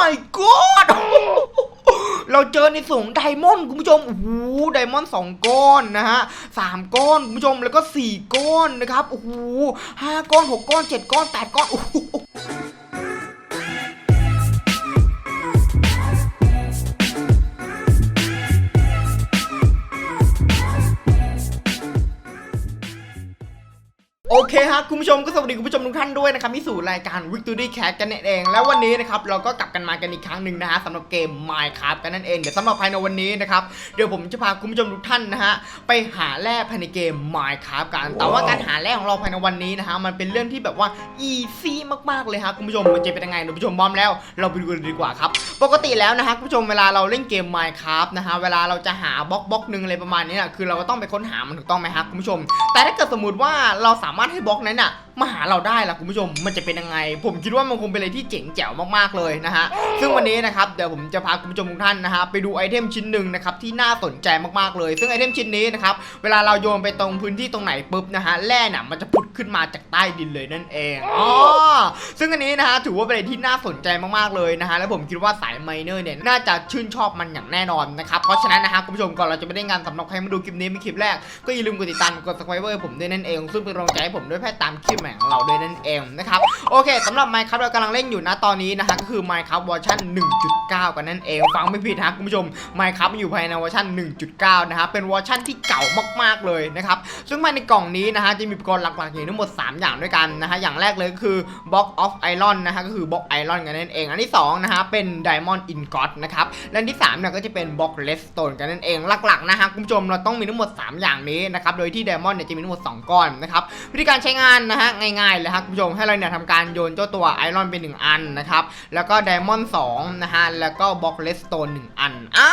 my god เราเจอในส่งไดมอนด์คุณผู้ชม โอ้โห ไดมอนด์สองก้อนนะฮะสามก้อนคุณผู้ชม แล้วก็สี่ก้อนนะครับ โอ้โหห้าก้อนหกก้อนเจ็ดก้อนแปดก้อน โอ้โห โอเคครับคุณผู้ชมก็สวัสดีคุณผู้ชมทุกท่านด้วยนะครับที่สู่รายการ Victory Cat กันนั่นเอง แล้ววันนี้นะครับเราก็กลับกันมากันอีกครั้งหนึ่งนะฮะสำหรับเกม Minecraft กันนั่นเองเดี๋ยวสำหรับภายในวันนี้นะครับเดี๋ยวผมจะพาคุณผู้ชมทุกท่านนะฮะไปหาแร่ภายในเกม Minecraft กัน แต่ว่าการหาแร่ของเราภายในวันนี้นะฮะมันเป็นเรื่องที่แบบว่า easy มากๆเลยครับคุณผู้ชมมันจะเป็นยังไงคุณผู้ชมพร้อมแล้ว เราไปดูกันดีกว่าครับปกติแล้วนะฮะคุณผู้ชมเวลาเราเล่นเกม Minecraft นะฮะเวลาเราจะหาบล็อกบล็อกหนึ่งอะไรประมาณนี้นะคือเราก็ต้องไปค้นหามันถูกต้องไหมครับคุณผู้ชม แต่ถ้าเกิดสมมติว่าเราสามารถให้บล็อกนั้นน่ะ มาหาเราได้ล่ะคุณผู้ชมมันจะเป็นยังไง ผมคิดว่ามันคงเป็นอะไรที่เจ๋งแจ๋วมากๆเลยนะฮะซึ่งวันนี้นะครับเดี๋ยวผมจะพาคุณผู้ชมทุกท่านนะฮะไปดูไอเทมชิ้นหนึ่งนะครับที่น่าสนใจมากๆเลย ซึ่งไอเทมชิ้นนี้นะครับเวลาเราโยนไปตรงพื้นที่ตรงไหนปุ๊บนะฮะแร่น่ะมันจะพุดขึ้นมาจากใต้ดินเลยนั่นเองอ๋อซึ่งอันนี้นะฮะถือว่าเป็นอะไรที่น่าสนใจมากๆเลยนะฮะแล้วผมคิดว่าสายไมเนอร์เนี่ยน่าจะชื่นชอบมันอย่างแน่นอนนะครับเพราะฉะนั้นนะฮะคุณผู้ชมก่อนเราจะไม่ได้งานสำหรับใครมาดูคลิปนี้เป็นคลิปแรกก็อย่าลืมกดติดตามกด subscribe ผมด้วยนั่นเองซึ่งเป็นกำลังใจให้ผมด้วยแพทย์ตามคลิปใหม่ของเราด้วยนั่นเองนะครับโอเคสำหรับ Minecraft เรากำลังเล่นอยู่นะตอนนี้นะฮะก็คือ Minecraft เวอร์ชัน1.9 กันนั่นเองฟังไม่ผิดนะคุณผู้ชม Minecraft มันอยู่ภายในเวอร์ชัน1.9 นะฮะเป็นเวอร์ชันที่เก่ามากๆเลยนะครับซึ่งภายในกล่องนี้นะฮะจะมีอุปกรณ์หลักๆอยู่ทั้งหมด 3 อย่างด้วยกันนะฮะอย่างแรกเลยก็คือ Block of Iron นะฮะก็คือ Block Iron กันนั่นเอง อันที่สองนะฮะเป็น Diamond Ingot นะครับและอันที่สามเนี่ยก็จะเป็น Block Redstone กันนั่นเองหลักๆนะฮะคุณผู้ชมเราต้องมีทั้งหมด 3 อย่างนี้นะครับโดยที่ Diamond เนี่ยจะมีทั้งหมด 2 ก้อนนะครับวิธีการใช้งานนะฮะง่ายๆเลยครับคุณผู้ชมให้เราเนี่ยทำการโยนเจ้าตัว Iron เป็น1อันนะครับแล้วก็ Diamond 2นะฮะแล้วก็ Block Redstone 1อันอ่า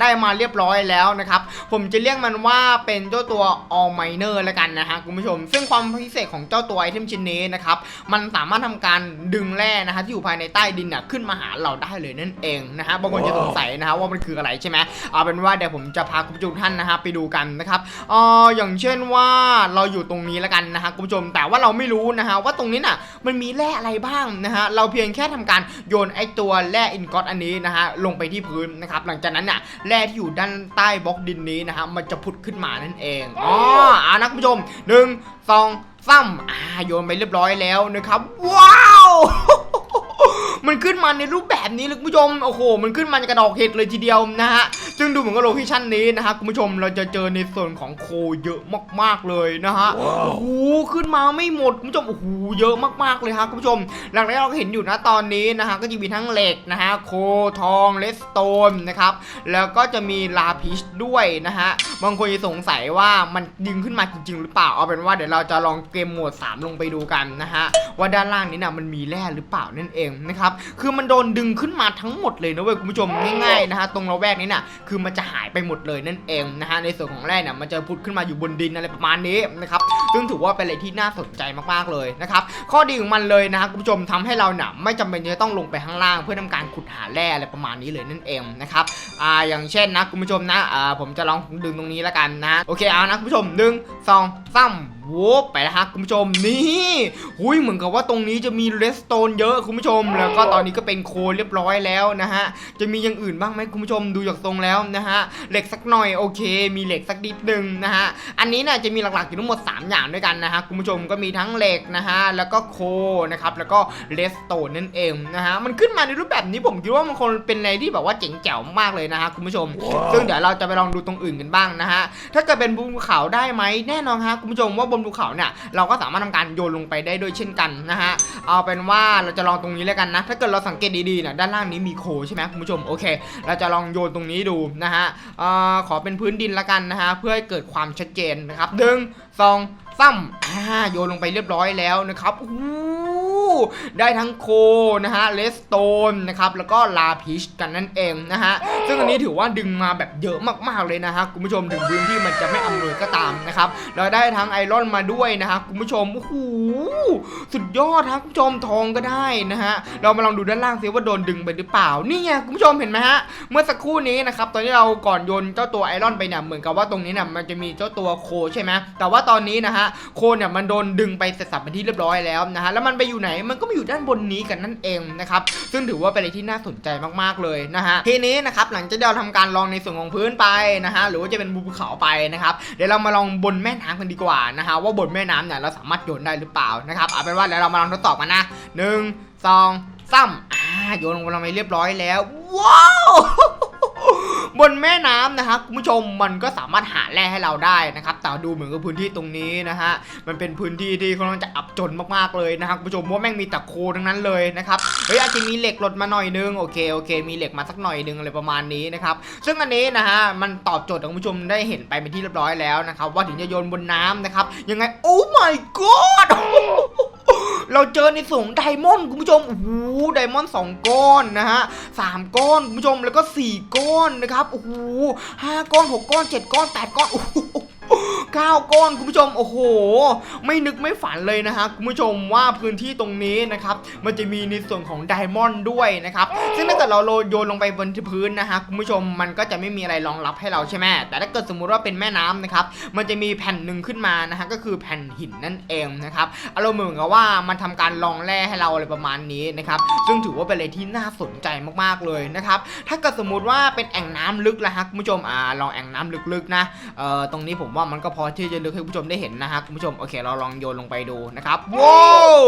ได้มาเรียบร้อยแล้วนะครับผมจะเรียกมันว่าเป็นเจ้าตัว All Miner แล้วกันนะฮะคุณผู้ชม ซึ่งความพิเศษของเจ้าตัวไอเทมชิ้นนี้นะครับมันสามารถทำการดึงแร่นะฮะที่อยู่ภายในใต้ดินน่ะขึ้นมาหาเราได้เลยนั่นเองนะฮะบางคนจะสงสัยนะฮะว่ามันคืออะไรใช่ไหมเอาเป็นว่าเดี๋ยวผมจะพาคุณผู้ชมท่านนะฮะไปดูกันนะครับอ่ออย่างเช่นว่าเราอยู่ตรงนี้แล้วกันนะฮะคุณผู้ชมแต่ว่าเราไม่รู้นะฮะว่าตรงนี้น่ะมันมีแร่อะไรบ้างนะฮะเราเพียงแค่ทำการโยนไอตัวแร่อินกอตอันนี้นะฮะลงไปที่พื้นนะครับหลังจากนั้นน่ะแร่ที่อยู่ด้านใต้บล็อกดินนี้นะฮะมันจะผุดขึ้นมานั่นเองอ๋ออ่านะคุณผู้ชมหนึ่งสองสามอ่าโยนไปเรียบร้อยแล้วนะครับ ว้าว มันขึ้นมาในรูปแบบนี้เลยคุณผู้ชมโอ้โหมันขึ้นมาจากกระดอกเห็ดเลยทีเดียวนะฮะซึ่งดูเหมือนกับโลเคชั่นนี้นะฮะคุณผู้ชมเราจะเจอในส่วนของโคเยอะมากๆเลยนะฮะโอ้โหขึ้นมาไม่หมดคุณผู้ชมโอ้โหเยอะมากๆเลยฮะคุณผู้ชม หลังจากที่เราเห็นอยู่นะตอนนี้นะฮะก็จะมีทั้งเหล็กนะฮะโคทองเลสโตนนะครับแล้วก็จะมีลาพิชด้วยนะฮะบางคนจะสงสัยว่ามันดึงขึ้นมาจริง ๆ หรือเปล่าเอาเป็นว่าเดี๋ยวเราจะลองเกมโหมด 3 ลงไปดูกันนะฮะว่าด้านล่างนี้นะมันมีแร่หรือเปล่านั่นเองนะครับคือมันโดนดึงขึ้นมาทั้งหมดเลยนะเว้ยคุณผู้ชมง่ายๆนะฮะตรงระแวกนี้น่ะคือมันจะหายไปหมดเลยนั่นเองนะฮะในส่วนของแร่เนี่ยมันจะพุดขึ้นมาอยู่บนดินอะไรประมาณนี้นะครับซึ่งถือว่าเป็นอะไรที่น่าสนใจมากๆเลยนะครับข้อดีของมันเลยนะฮะคุณผู้ชมทำให้เราเนี่ยไม่จำเป็นจะต้องลงไปข้างล่าง เพื่อทำการขุดหาแร่อะไรประมาณนี้เลยนั่นเองนะครับอ่าอย่างเช่นนะคุณผู้ชมนะอ่าผมจะลองดึงตรงนี้แล้วกันนะโอเคเอานะคุณผู้ชมหนึ่งสองสามวูบไปแล้วฮะคุณผู้ชมนี่หุยเหมือนกับว่าตรงนี้จะมีเรสโตนเยอะคุณผู้ชม แล้วก็ตอนนี้ก็เป็นโคเรียบร้อยแล้วนะฮะจะมีอย่างอื่นบ้างไหมคุณผู้ชมดูจากทรงแล้วนะฮะเหล็กสักหน่อยโอเค มีเหล็กสักนิดนึงนะฮะอันนี้น่ะจะมีหลักๆอยู่ทั้งหมด 3 อย่างด้วยกันนะฮะคุณผู้ชมก็มีทั้งเหล็กนะฮะแล้วก็โคนะครับแล้วก็เรสโตนนั่นเองนะฮะมันขึ้นมาในรูปแบบนี้ผมคิดว่ามันคงเป็นอะไรที่แบบว่าเจ๋งแจ๋วมากเลยนะฮะคุณผู้ชม ซึ่งเดี๋ยวเราจะไปลองดูตรงอื่นกันบ้างนะฮะถ้าเกิดเป็นบนภูเขาได้ไหมแน่นอนฮะคุณผู้ชมว่าบนภูเขาเนี่ยเราก็สามารถทำการโยนลงไปได้ด้วยเช่นกันนะฮะเอาเป็นว่าเราจะลองตรงนี้แล้วกันนะ ถ้าเกิดเราสังเกตดีๆเนี่ยด้านล่างนี้มีโคใช่ไหมคุณผู้ชมโอเค เราจะลองโยนตรงนี้ดูนะฮะเอ่อขอเป็นพื้นดินละกันนะฮะเพื่อให้เกิดความชัดเจนนะครับหนึ่งสองสามอ่าโยนลงไปเรียบร้อยแล้วนะครับอู้ ได้ทั้งโคนะฮะเลสโตนนะครับแล้วก็ลาพิชกันนั่นเองนะฮะซึ่งอันนี้ถือว่าดึงมาแบบเยอะมากๆเลยนะฮะคุณผู้ชมถึงพื้นที่มันจะไม่อำนวยก็ตามนะครับเราได้ทั้งไอรอนมาด้วยนะฮะคุณผู้ชมโอ้โหสุดยอดครับคุณผู้ชมทองก็ได้นะฮะเรามาลองดูด้านล่างซิว่าโดนดึงไปหรือเปล่านี่ไงคุณผู้ชมเห็นไหมฮะเมื่อสักครู่นี้นะครับตอนที่เราก่อนโยนเจ้าตัวไอรอนไปเนี่ยเหมือนกับว่าตรงนี้เนี่ยมันจะมีเจ้าตัวโคใช่ไหมแต่ว่าตอนนี้นะฮะโคเนี่ยมันโดนดึงไปเสร็จสับเป็นที่เรียบร้อยแล้วนะฮะแล้วมันไปอยู่ไหนมันก็มาอยู่ด้านบนนี้กันนั่นเองนะครับซึ่งถือว่าเป็นอะไรที่น่าสนใจมากๆเลยนะฮะทีนี้นะครับหลังจากเราทำการลองในส่วนของพื้นไปนะฮะหรือว่าจะเป็นภูเขาไปนะครับเดี๋ยวเรามาลองบนแม่น้ำกันดีกว่านะฮะว่าบนแม่น้ำเนี่ยเราสามารถโยนได้หรือเปล่านะครับเอาเป็นว่าเดี๋ยวเรามาลองทดสอบกันนะหนึ่งสองสามอ่าโยนลงไปเรียบร้อยแล้วว้าว บนแม่น้ำนะครับคุณผู้ชมมันก็สามารถหาแร่ให้เราได้นะครับแต่ดูเหมือนกับพื้นที่ตรงนี้นะฮะมันเป็นพื้นที่ที่ค่อนข้างจะอับจนมากๆเลยนะครับคุณผู้ชมว่าแม่งมีแต่โคทั้งนั้นเลยนะครับเฮ้ยอาจจะมีเหล็กหลดมาหน่อยนึงโอเคโอเค มีเหล็กมาสักหน่อยนึงอะไรประมาณนี้นะครับซึ่งอันนี้นะฮะมันตอบโจทย์ของคุณผู้ชมได้เห็นไปเป็นที่เรียบร้อยแล้วนะครับว่าถึงจะโยนบนน้ำนะครับยังไงโอ้ my god เราเจอในส่วนของไดมอนด์คุณผู้ชมโอ้โหไดมอนด์สองก้อนนะฮะสามก้อนคุณผู้ชมแล้วก็สี่ก้อนนะครับโอ้โหห้าก้อนหกก้อนเจ็ดก้อนแปดก้อนโอ้โห ก้าก้อนคุณผู้ชมโอ้โห ไม่นึกไม่ฝันเลยนะฮะคุณผู้ชมว่าพื้นที่ตรงนี้นะครับมันจะมีในส่วนของไดมอนด์ด้วยนะครับซึ่งถ้าเกิดเราโยนลงไปบนพื้นนะฮะคุณผู้ชมมันก็จะไม่มีอะไรรองรับให้เราใช่ไหมแต่ถ้าเกิดสมมุติว่าเป็นแม่น้ำนะครับมันจะมีแผ่นหนึ่งขึ้นมานะฮะก็คือแผ่นหินนั่นเองนะครับอารมณ์เหมือนกับว่ามันทำการลองแร่ให้เราอะไรประมาณนี้นะครับซึ่งถือว่าเป็นอะไรที่น่าสนใจมากๆเลยนะครับถ้าเกิดสมมุติว่าเป็นแอ่งน้ำลึกละฮะคุณผู้ชมอ่าลองแอ่งน้ำลึกๆนะเอ่อตรงนี้ผมว่ามันก็พอที่จะลึกให้คุณผู้ชมได้เห็นนะฮะคุณผู้ชมโอเคเราลองโยนลงไปดูนะครับว้าว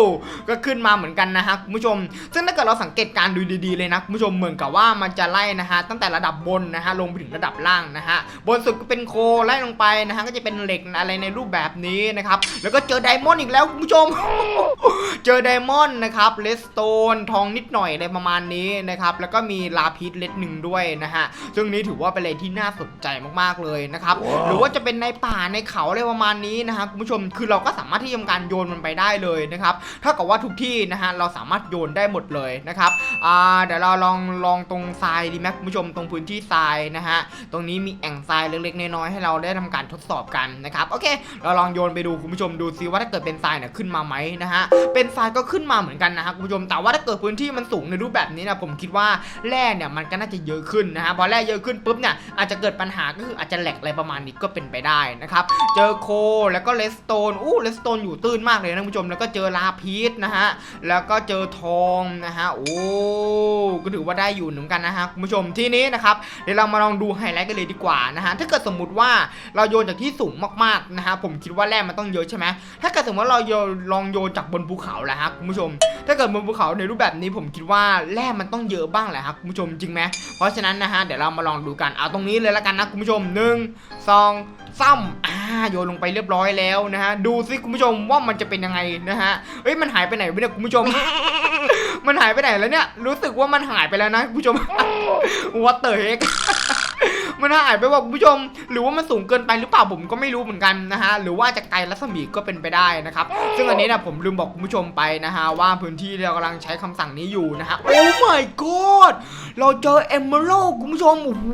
ก็ขึ้นมาเหมือนกันนะฮะคุณผู้ชม ซึ่งถ้าเกิดเราสังเกตการณ์ดูดีๆเลยนะคุณผู้ชมเหมือนกับว่ามันจะไล่นะฮะตั้งแต่ระดับบนนะฮะลงไปถึงระดับล่างนะฮะบนสุดก็เป็นโคไล่ลงไปนะฮะก็จะเป็นเหล็กอะไรในรูปแบบนี้นะครับแล้วก็เจอไดมอนด์อีกแล้วคุณผู้ชม เจอไดมอนด์นะครับเลสโตนทองนิดหน่อยอะไรประมาณนี้นะครับแล้วก็มีลาพิษเลดหนึ่งด้วยนะฮะซึ่งนี้ถือว่าเป็นอะไรที่น่าสนใจมากๆเลยนะครับหรือว่าจะเป็นในป่าในเขาอะไรประมาณนี้นะฮะคุณผู้ชมคือเราก็สามารถที่จะทำการโยนมันไปได้เลยนะครับถ้ากับว่าทุกที่นะฮะเราสามารถโยนได้หมดเลยนะครับอ่าเดี๋ยวเราลองลองตรงทรายดีไหมคุณผู้ชมตรงพื้นที่ทรายนะฮะตรงนี้มีแอ่งทรายเล็กๆน้อยๆให้เราได้ทำการทดสอบกันนะครับโอเค เราลองโยนไปดูคุณผู้ชมดูซิว่าถ้าเกิดเป็นทรายเนี่ยขึ้นมาไหมนะฮะเป็นทรายก็ขึ้นมาเหมือนกันนะฮะคุณผู้ชมแต่ว่าถ้าเกิดพื้นที่มันสูงในรูปแบบนี้นะผมคิดว่าแร่เนี่ยมันก็น่าจะเยอะขึ้นนะฮะพอแร่เยอะขึ้นปุ๊บเนี่ยอาจจะเกิดปัญหาก็คืออาจจะแหลกอะไรประมาณนี้ก็เป็นไปได้นะครับ เจอโคแล้วก็เลสโตนอู้เลสโตนอยู่ตื้นมากเลยนะคุณผู้ชม แล้วก็เจอลาพีสนะฮะ แล้วก็เจอทองนะฮะ โอ้ ก็ถือว่าได้อยู่เหมือนกันนะฮะคุณผู้ชม ที่นี้นะครับ เดี๋ยวเรามาลองดูไฮไลท์กันเลยดีกว่านะฮะ ถ้าเกิดสมมุติว่าเราโยนจากที่สูงมากๆนะฮะ ผมคิดว่าแร่มันต้องเยอะใช่ไหมถ้าเกิดสมมติว่าเราโยนลองโยนจากบนภูเขาแหละฮะคุณผู้ชม ถ้าเกิดบนภูเขาในรูปแบบนี้ผมคิดว่าแร่มันต้องเยอะบ้างแหละครับคุณผู้ชมจริงไหมเพราะฉะนั้นนะฮะเดี๋ยวเรามาลองดูกันเอาตรงนี้เลยละกันนะคุณผู้ชมหนึ่งสอง ซ้ำอ่าโยนลงไปเรียบร้อยแล้วนะฮะดูสิคุณผู้ชมว่ามันจะเป็นยังไงนะฮะเอ้ยมันหายไปไหนไปเนี่ยคุณผู้ชม มันหายไปไหนแล้วเนี่ย รู้สึกว่ามันหายไปแล้วนะคุณผู้ชม What the heck มันหายไปว่าคุณผู้ชม หรือว่ามันสูงเกินไปหรือเปล่าผมก็ไม่รู้เหมือนกันนะฮะหรือว่าจะไกลรัศมีก็เป็นไปได้นะครับซึ่งอันนี้นะผมลืมบอกคุณผู้ชมไปนะฮะว่าพื้นที่เรากำลังใช้คำสั่งนี้อยู่นะฮะโอ้ my god เราเจอเอมเมอรัลคุณผู้ชมโอ้โห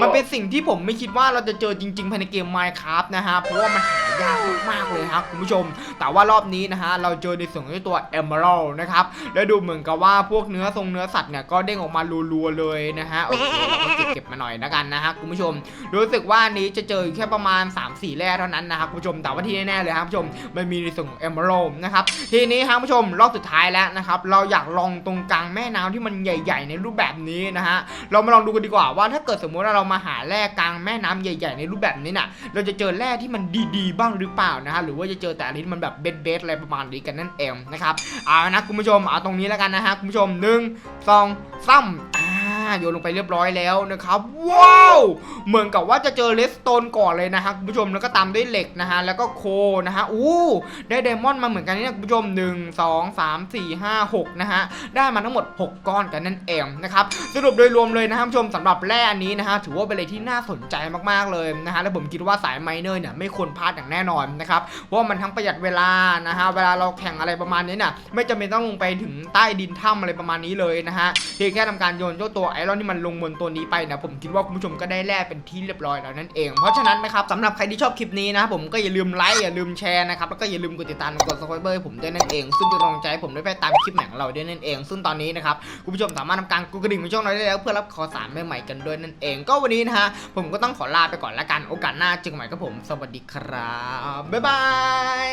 มันเป็นสิ่งที่ผมไม่คิดว่าเราจะเจอจริง ๆ ภายในเกม Minecraft นะฮะเพราะว่ามันหา ยากมากๆเลยครับคุณผู้ชม แต่ว่ารอบนี้นะฮะเราเจอในส่วนของตัวเอมเมอรัลนะครับแล้วดูเหมือนกับว่าพวกเนื้อทรงเนื้อสัตว์เนี่ยก็เด้งออกมารัวๆเลยนะฮะโอเคเราก็เก็บเก็บมาหน่อยนะกันนะฮะคุณผู้ชม รู้สึกว่านี้จะเจอแค่ประมาณ 3-4 แร่เท่านั้นนะครับคุณผู้ชมแต่ว่าที่แน่ๆเลยครับคุณผู้ชมมันมีในส่วนของเอมเบอรัลนะครับทีนี้ครับคุณผู้ชมรอบสุดท้ายแล้วนะครับเราอยากลองตรงกลางแม่น้ำที่มันใหญ่ ๆ ในรูปแบบนี้นะฮะเรามาลองดูกันดีกว่าว่าถ้าเกิดสมมติว่าเรามาหาแร่กลางแม่น้ำใหญ่ ๆ ในรูปแบบนี้น่ะเราจะเจอแร่ที่มันดีๆบ้างหรือเปล่านะฮะหรือว่าจะเจอแต่ลิ้นี้มันแบบเบสๆอะไรประมาณนี้กันนั่นเองนะครับเอานะคุณผู้ชมเอาตรงนี้แล้วกันนะฮะคุณผู้ชมหนึ่งสองสาม โยนลงไปเรียบร้อยแล้วนะครับว้าวเหมือนกับว่าจะเจอเลสโตนก่อนเลยนะฮะคุณผู้ชมแล้วก็ตามด้วยเหล็กนะฮะแล้วก็โคนะฮะอู้ได้ไดมอนด์มาเหมือนกันนี่ยคุณผู้ชม 1 2 3 4 5 6นะฮะได้มาทั้งหมด 6 ก้อนกันนั่นเองนะครับสรุปโดยรวมเลยนะครับคุณผู้ชมสำหรับแร่อันนี้นะฮะถือว่าเป็นอะไรที่น่าสนใจมากๆเลยนะฮะและผมคิดว่าสายไมเนอร์เนี่ยไม่ควรพลาดอย่างแน่นอนนะครับเพราะว่ามันทั้งประหยัดเวลานะฮะเวลาเราแข่งอะไรประมาณนี้เนี่ยไม่จำเป็นต้องลงไปถึงใต้ดินถ้ำอะไรประมาณนี้เลยนะฮะเพียงแค่ทำการโยนเจ้าตัวไอรอนที่มันลงบนตัวนี้ไปนะผมคิดว่าคุณผู้ชมก็ได้แร่เป็นที่เรียบร้อยแล้วนั่นเอง เพราะฉะนั้นนะครับสำหรับใครที่ชอบคลิปนี้นะผมก็อย่าลืมไลค์อย่าลืมแชร์นะครับแล้วก็อย่าลืมกดติดตามกด subscribe ให้ผมด้วยนั่นเอง ซึ่งเป็นกำลังใจให้ผมได้ไปตามคลิปใหม่ของเราด้วยนั่นเอง ซึ่งตอนนี้นะครับคุณผู้ชมสามารถทำการกดกระดิ่งในช่องเราได้แล้ว เพื่อรับข่าวสารใหม่ๆกันด้วยนั่นเอง ก็วันนี้นะฮะผมก็ต้องขอลาไปก่อนละกันโอกาสหน้าเจอกันใหม่กับผม สวัสดีครับบ๊ายบาย